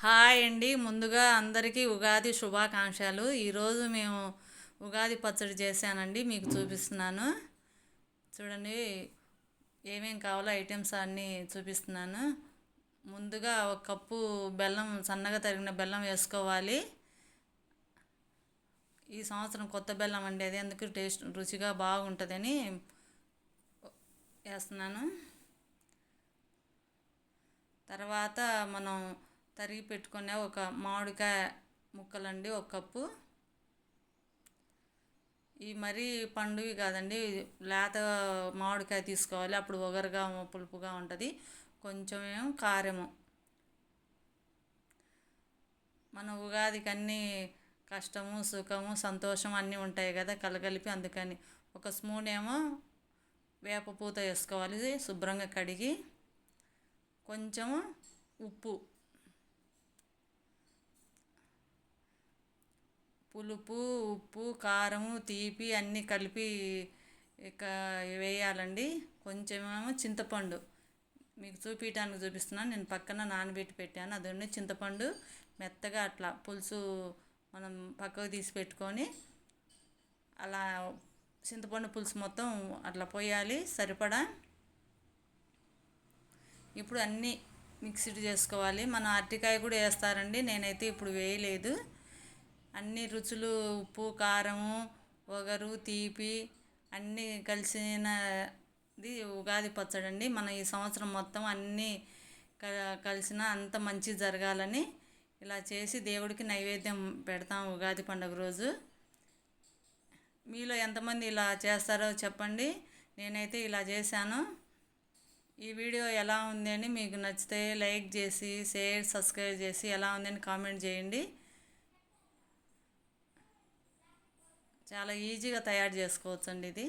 Hi అండి. ముందుగా అందరికీ ఉగాది శుభాకాంక్షలు. ఈరోజు మేము ఉగాది పచ్చడి చేశానండి మీకు చూపిస్తున్నాను. చూడండి ఏమేం కావాలో ఐటమ్స్ అన్నీ చూపిస్తున్నాను. ముందుగా ఒక కప్పు బెల్లం సన్నగా తరిగిన బెల్లం వేసుకోవాలి. ఈ సంవత్సరం కొత్త బెల్లం అండి అది ఎందుకు టేస్ట్ రుచిగా బాగుంటుందని వేస్తున్నాను. తర్వాత మనం తరిగి పెట్టుకునే ఒక మామిడికాయ ముక్కలండి ఒక కప్పు. ఈ మరీ పండువి కాదండి లేత మామిడికాయ తీసుకోవాలి. అప్పుడు ఒగరుగా పులుపుగా ఉంటుంది. కొంచెం కారము. మన ఉగాదికి అన్నీ కష్టము సుఖము సంతోషం అన్నీ ఉంటాయి కదా కలగలిపి అందుకని. ఒక స్పూన్ ఏమో వేప పూత వేసుకోవాలి శుభ్రంగా కడిగి. కొంచెము ఉప్పు. పులుపు ఉప్పు కారము తీపి అన్నీ కలిపి ఇక వేయాలండి. కొంచెమేమో చింతపండు. మీకు చూపించడానికి చూపిస్తున్నాను. నేను పక్కన నానబెట్టి పెట్టాను. అది చింతపండు. మెత్తగా అట్లా పులుసు మనం పక్కకు తీసి పెట్టుకొని అలా చింతపండు పులుసు మొత్తం అట్లా పోయాలి. సరిపడా? ఇప్పుడు అన్నీ మిక్స్డ్ చేసుకోవాలి. మన అరటికాయ కూడా వేస్తారండి. నేనైతే ఇప్పుడు వేయలేదు. అన్ని రుచులు ఉప్పు కారము వగరు తీపి అన్నీ కలిసినది ఉగాది పచ్చడి అండి మన ఈ సంవత్సరం మొత్తం అన్నీ క కలిసిన అంత మంచి జరగాలని ఇలా చేసి దేవుడికి నైవేద్యం పెడతాం ఉగాది పండుగ రోజు. మీలో ఎంతమంది ఇలా చేస్తారో చెప్పండి. నేనైతే ఇలా చేశాను. ఈ వీడియో ఎలా ఉంది అని మీకు నచ్చితే లైక్ చేసి షేర్ సబ్స్క్రైబ్ చేసి ఎలా ఉందని కామెంట్ చేయండి. చాలా ఈజీగా తయారు చేసుకోవచ్చండి ఇది.